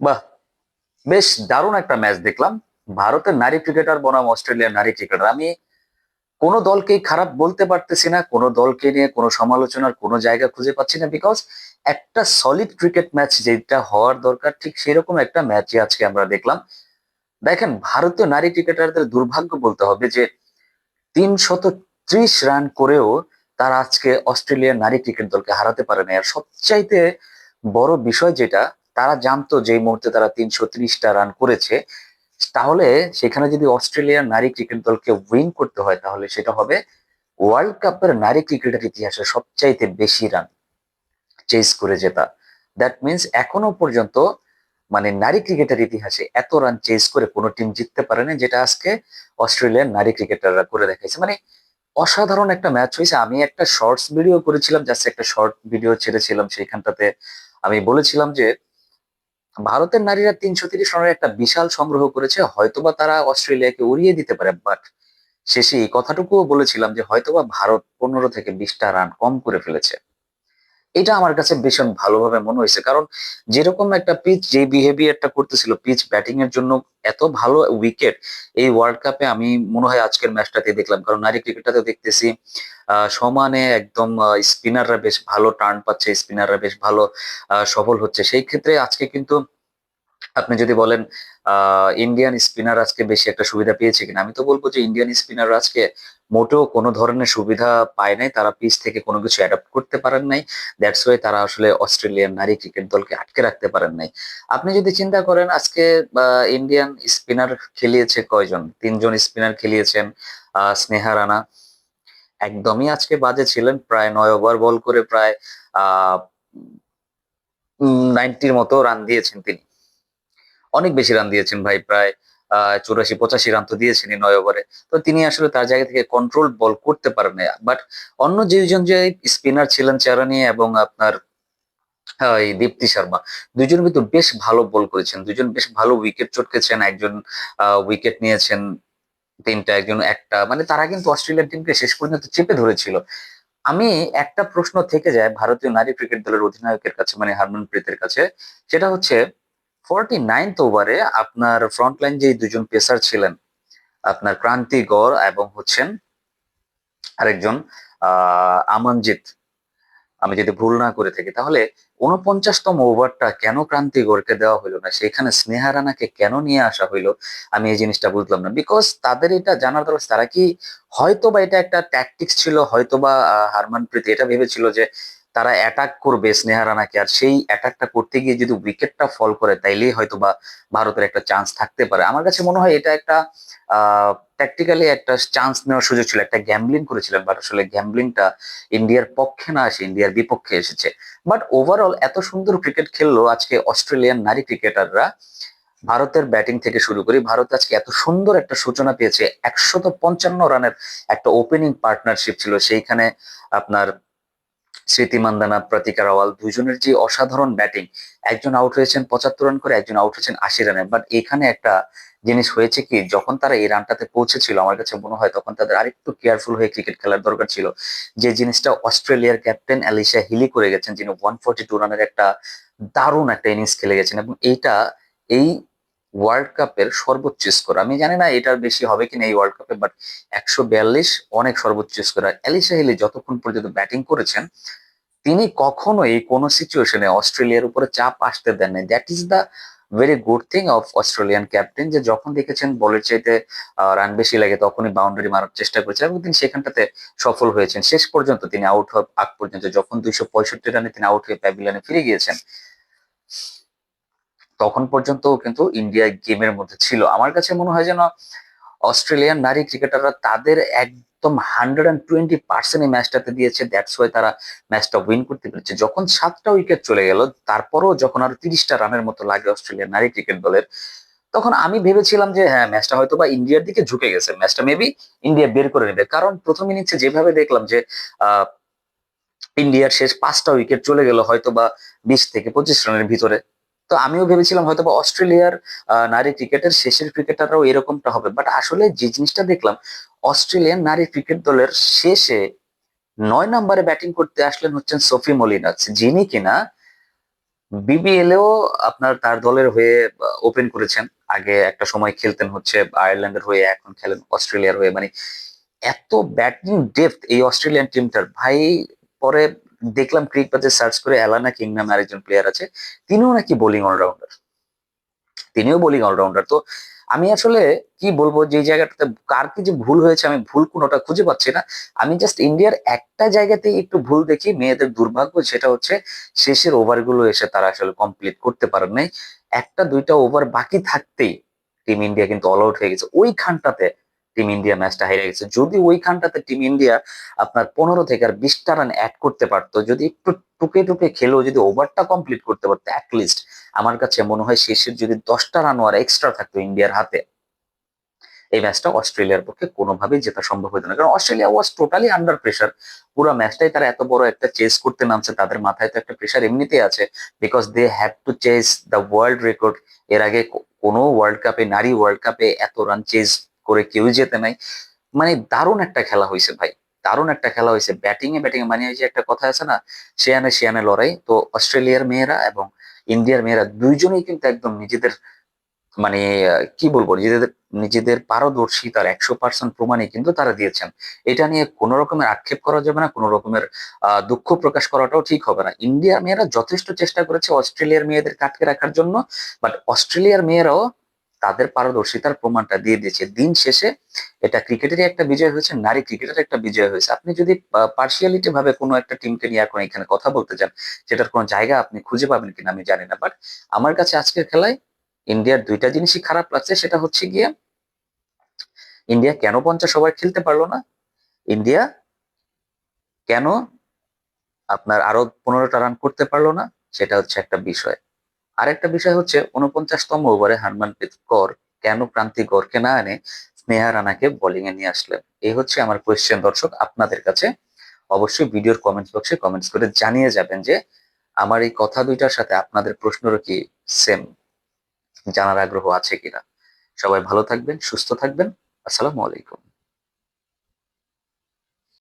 বাহ, বেশ দারুণ একটা ম্যাচ দেখলাম। ভারতের নারী ক্রিকেটার বনাম অস্ট্রেলিয়ার নারী ক্রিকেটার আমি কোনো দলকেই খারাপ বলতে পারতেছি না, কোনো দলকে নিয়ে কোনো সমালোচনার কোনো জায়গা খুঁজে পাচ্ছি না বিকজ একটা সলিড ক্রিকেট ম্যাচ যেটা হওয়ার দরকার, ঠিক সেরকম একটা ম্যাচই আজকে আমরা দেখলাম। দেখেন, ভারতীয় নারী ক্রিকেটারদের দুর্ভাগ্য বলতে হবে যে তিনশত ত্রিশ রান করেও তারা আজকে অস্ট্রেলিয়ার নারী ক্রিকেট দলকে হারাতে পারে না আর সবচাইতে বড় বিষয় যেটা তারা জানতো যে মুহূর্তে তারা তিনশো ত্রিশটা রান করেছে, তাহলে সেখানে যদি অস্ট্রেলিয়ার নারী ক্রিকেট দলকে উইন করতে হয়, তাহলে সেটা হবে ওয়ার্ল্ড কাপের নারী ক্রিকেটের ইতিহাসে সবচাইতে বেশি রান চেস করে জেতা দ্যাট মিনস এখনও পর্যন্ত মানে নারী ক্রিকেটের ইতিহাসে এত রান চেস করে কোনো টিম জিততে পারেনি, যেটা আজকে অস্ট্রেলিয়ার নারী ক্রিকেটাররা করে দেখাইছে। মানে অসাধারণ একটা ম্যাচ হয়েছে। আমি একটা শর্টস ভিডিও করেছিলাম জাস্ট একটা শর্ট ভিডিও ছেড়েছিলাম, সেইখানটাতে আমি বলেছিলাম যে ভারতের নারীরা তিনশো তিরিশ রানের একটা বিশাল সংগ্রহ করেছে, হয়তোবা তারা অস্ট্রেলিয়াকে উড়িয়ে দিতে পারে বাট শেষে এই কথাটুকুও বলেছিলাম যে হয়তোবা ভারত পনেরো থেকে বিশটা রান কম করে ফেলেছে। এটা আমার কাছে ভীষণ ভালোভাবে মনে হয়েছে, কারণ যেরকম একটা পিচ যে বিহেভিয়ারটা করতেছিল পিচ ব্যাটিং এর জন্য এত ভালো উইকেট এই ওয়ার্ল্ড কাপে আমি মনে হয় আজকের ম্যাচটাতে দেখলাম, কারণ নারী ক্রিকেটটাতে দেখতেছি সমানে একদম স্পিনাররা বেশ ভালো টার্ন পাচ্ছে স্পিনাররা বেশ ভালো সফল হচ্ছে। সেই ক্ষেত্রে আজকে কিন্তু আপনি যদি বলেন ইন্ডিয়ান স্পিনার আজকে বেশি একটা সুবিধা পেয়েছে কিনা, আমি তো বলব যে ইন্ডিয়ান স্পিনার আজকে মোটেও কোনো ধরনের সুবিধা পায় নাই। তারা পিচ থেকে কোনো কিছু অ্যাডাপ্ট করতে পারেন নাই। দ্যাটস ওয়াই তারা আসলে অস্ট্রেলিয়ান নারী ক্রিকেট দলকে আটকে রাখতে পারেন নাই। আপনি যদি চিন্তা করেন, আজকে ইন্ডিয়ান স্পিনার খেলিয়েছে কয়জন? তিনজন স্পিনার খেলিয়েছেন স্নেহা রানা। একদমই আজকে বাজে ছিলেন, প্রায় নয় ওভার বল করে প্রায়, আহ নাইনটির মতো রান দিয়েছেন তিনি। অনেক বেশি রান দিয়েছেন ভাই, প্রায় চুরাশি, পঁচাশি রান তো দিয়েছেন এই নয় ওভারে তো তিনি আসলে তার জায়গা থেকে কন্ট্রোল বল করতে পারেন না বাট অন্য যেজন যে স্পিনার ছিলেন চারানি এবং আপনার এই দীপ্তি শর্মা দুজন কিন্তু বেশ ভালো বল করেছেন। দুজন বেশ ভালো উইকেট চটকেছেন। একজন উইকেট নিয়েছেন তিনটা, একজন একটা। মানে তারা কিন্তু অস্ট্রেলিয়ার টিমকে শেষ পর্যন্ত চেপে ধরেছিল। আমি একটা প্রশ্ন থেকে যায় ভারতীয় নারী ক্রিকেট দলের অধিনায়কের কাছে মানে হারমনপ্রীতের কাছে, সেটা হচ্ছে ফোরটি নাইনথ ওভারে আপনার ফ্রন্ট লাইন যে দুজন পেসার ছিলেন, আপনার ক্রান্তি গড় এবং হচ্ছেন আরেকজন আমনজিৎ। আমি যদি ভুল না করে থাকি, তাহলে উনপঞ্চাশতম ওভারটা কেন ক্রান্তি গড়কে দেওয়া হলো না? সেখানে স্নেহা রানাকে কেন নিয়ে আসা হইল? আমি এই জিনিসটা বুঝলাম না। বিকজ তাদের এটা জানার দরকার তারা কি হয়তো বা এটা একটা ট্যাকটিক্স ছিল হয়তো বা হারমানপ্রীত এটা ভেবেছিল যে তারা অ্যাটাক করবে স্নেহা রানাকে আর সেই অ্যাটাকটা করতে গিয়ে যদি উইকেটটা ফল করে, তাইলেই হয়তো বা ভারতের একটা চান্স থাকতে পারে। আমার কাছে মনে হয় এটা একটা, আহ ট্যাকটিক্যালি একটা চান্স নেওয়ার সুযোগ ছিল, একটা গ্যাম্বলিং করেছিলেন বাট আসলে গ্যাম্বলিংটা ইন্ডিয়ার পক্ষে না আসে ইন্ডিয়ার বিপক্ষে এসেছে। বাট ওভারঅল এত সুন্দর ক্রিকেট খেললো, আজকে অস্ট্রেলিয়ান নারী ক্রিকেটাররা ভারতের ব্যাটিং থেকে শুরু করি, ভারত আজকে এত সুন্দর একটা সূচনা পেয়েছে, একশত পঞ্চান্ন রানের একটা ওপেনিং পার্টনারশিপ ছিল, সেইখানে আপনার স্মৃতি মান্দানা, প্রতিকা রাওয়াল দুজনের যে অসাধারণ ব্যাটিং একজন আউট হয়েছেন পঁচাত্তর রান করে, একজন আউট হয়েছেন আশি রানে বাট এখানে একটা জিনিস হয়েছে কি, যখন তারা এই রানটাতে পৌঁছেছিল, আমার কাছে মনে হয় তখন তাদের আরেকটু কেয়ারফুল হয়ে ক্রিকেট খেলার দরকার ছিল। যে জিনিসটা অস্ট্রেলিয়ার ক্যাপ্টেন অ্যালিশা হিলি করে গেছেন, যিনি ওয়ান ফোর্টি টু রানের একটা দারুণ একটা ইনিংস খেলে গেছেন। এবং এইটা, এই ওয়ার্ল্ড কাপের সর্বোচ্চ স্কোর আমি জানি না এটার বেশি হবে কিনা এই ওয়ার্ল্ড কাপে বাট একশো বিয়াল্লিশ অনেক সর্বোচ্চ স্কোর আর অ্যালিশা হিলি যতক্ষণ পর্যন্ত ব্যাটিং করেছেন, তিনি কখনো কখনোই কোনো সিচুয়েশনে অস্ট্রেলিয়ার উপরে চাপ আসতে দেন নাই that is the very good thing of Australian captain যে যখন দেখেছেন বলের চাইতে রান বেশি লাগে, তখনই বাউন্ডারি মারার চেষ্টা করেছেন এবং তিনি সেখানটাতে সফল হয়েছেন। শেষ পর্যন্ত তিনি আউট হওয়ার আগ পর্যন্ত, যখন দুইশো পঁয়ষট্টি রানে তিনি আউট হয়ে প্যাভিলিয়নে ফিরে গিয়েছেন তখন পর্যন্ত কিন্তু ইন্ডিয়া গেমের মধ্যে ছিল। আমার কাছে মনে হয় যেন অস্ট্রেলিয়ান নারী ক্রিকেটাররা তাদের একদম হান্ড্রেড অ্যান্ড টোয়েন্টি পার্সেন্ট এই ম্যাচটাতে দিয়েছে। দ্যাটস ওয়াই তারা ম্যাচটা উইন করতে পেরেছে। যখন সাতটা উইকেট চলে গেল, তারপরও যখন আরও তিরিশটা রানের মতো লাগে অস্ট্রেলিয়ার নারী ক্রিকেট দলের, তখন আমি ভেবেছিলাম যে হ্যাঁ ম্যাচটা হয়তো বা ইন্ডিয়ার দিকে ঝুঁকে গেছে। ম্যাচটা মেবি ইন্ডিয়া বের করে নেবে। কারণ প্রথম ইনিংসে যেভাবে দেখলাম যে ইন্ডিয়ার শেষ পাঁচটা উইকেট চলে গেল হয়তো বা বিশ থেকে পঁচিশ রানের ভিতরে। তো আমিও ভেবেছিলাম হয়তো অস্ট্রেলিয়ার নারী ক্রিকেটের শেষের ক্রিকেটাররাও এরকমটা হবে। বাট আসলে যে জিনিসটা দেখলাম, অস্ট্রেলিয়ান নারী ক্রিকেট দলের শেষে নয় নম্বরে ব্যাটিং করতে আসলেন হচ্ছেন সোফি মলিনাস যিনি কিনা বিবিএলেও আপনার তার দলের হয়ে ওপেন করেছেন। আগে একটা সময় খেলতেন হচ্ছে আয়ারল্যান্ডের হয়ে, এখন খেলেন অস্ট্রেলিয়ার হয়ে। মানে এত ব্যাটিং ডেপথ এই অস্ট্রেলিয়ান টিমটার ভাই, পরে দেখলাম ক্রিক বাজে সার্চ করে অ্যালানা কিং নামে আরেকজন প্লেয়ার আছে, তিনিও নাকি বোলিং অলরাউন্ডার তিনিও বোলিং অলরাউন্ডার তো আমি আসলে কি বলব, যে জায়গাটাতে কার কি যে ভুল হয়েছে, আমি ভুল কোনোটা খুঁজে পাচ্ছি না। আমি জাস্ট ইন্ডিয়ার একটা জায়গাতে একটু ভুল দেখি, মেয়েদের দুর্ভাগ্য সেটা হচ্ছে শেষের ওভারগুলো এসে তারা আসলে কমপ্লিট করতে পারেন নাই। একটা দুইটা ওভার বাকি থাকতেই টিম ইন্ডিয়া কিন্তু অল আউট হয়ে গেছে। ওইখানটাতে টিম ইন্ডিয়া ম্যাচটা হেরে গেছে। যদি ওইখানটাতে টিম ইন্ডিয়া আপনার পনেরো থেকে আর বিশটা রান অ্যাড করতে পারতো, যদি একটু টুকে টুকে খেলেও যদি ওভারটা কমপ্লিট করতে পারতো অ্যাটলিস্ট আমার কাছে মনে হয় শেষের যদি দশটা রান আর এক্সট্রা থাকতো ইন্ডিয়ার হাতে, এই ম্যাচটা অস্ট্রেলিয়ার পক্ষে কোনোভাবেই জেতা সম্ভব হতো না। কারণ Australia was totally under pressure পুরো ম্যাচটাই তারা এত বড় একটা চেস করতে নামছে, তাদের মাথায় তো একটা প্রেশার এমনিতেই আছে because they have to chase the world record এর আগে কোনো ওয়ার্ল্ড কাপে নারী ওয়ার্ল্ড কাপে এত রান চেস করে কেউ যেতে নাই। মানে দারুণ একটা খেলা হয়েছে ভাই। দারুণ একটা খেলা হয়েছে ব্যাটিং এ ব্যাটিং মানে যে একটা কথা আছে না শেয়ানে শেয়ানে লড়াই। তো অস্ট্রেলিয়ার মেয়েরা এবং ইন্ডিয়ার মেয়েরা দুইজনেই কিন্তু একদম নিজেদের মানে কি বলব, নিজেদের নিজেদের পারদর্শী পারদর্শিতার একশো পার্সেন্ট প্রমাণই কিন্তু তারা দিয়েছেন। এটা নিয়ে কোনো রকমের আক্ষেপ করা যাবে না, কোনো রকমের দুঃখ প্রকাশ করাটাও ঠিক হবে না। ইন্ডিয়ার মেয়েরা যথেষ্ট চেষ্টা করেছে অস্ট্রেলিয়ার মেয়েদের কাটকে রাখার জন্য বাট অস্ট্রেলিয়ার মেয়েরাও তাদের পারদর্শিতার প্রমাণটা দিয়ে দিয়েছে। দিন শেষে এটা ক্রিকেটেরই একটা বিজয় হয়েছে, নারী ক্রিকেটের একটা বিজয় হয়েছে। আপনি যদি পার্সিয়ালিটি ভাবে কোনো একটা টিমকে নিয়ে এখন এখানে কথা বলতে চান সেটার কোনো জায়গা আপনি খুঁজে পাবেন কিনা আমি জানি না। বাট আমার কাছে আজকের খেলায় ইন্ডিয়ার দুইটা জিনিসই খারাপ লাগছে সেটা হচ্ছে গিয়ে ইন্ডিয়া কেন পঞ্চাশ ওভার খেলতে পারল না? ইন্ডিয়া কেন আপনার আরও পনেরোটা রান করতে পারল না? সেটা হচ্ছে একটা বিষয়। আরেকটা বিষয় হচ্ছে উনপঞ্চাশতম ওভারে হারমানপ্রীত কর কেন প্রান্তি গড়কে না এনে স্নেহা রানাকে বোলিং এ নিয়ে আসলেন? এই হচ্ছে আমার কোয়েশ্চেন দর্শক, আপনাদের কাছে। অবশ্যই ভিডিওর কমেন্টস বক্সে কমেন্টস করে জানিয়ে যাবেন যে, আমার এই কথা দুইটার সাথে আপনাদের প্রশ্নেরও কি সেম জানার আগ্রহ আছে কিনা? সবাই ভালো থাকবেন, সুস্থ থাকবেন। আসসালামু আলাইকুম।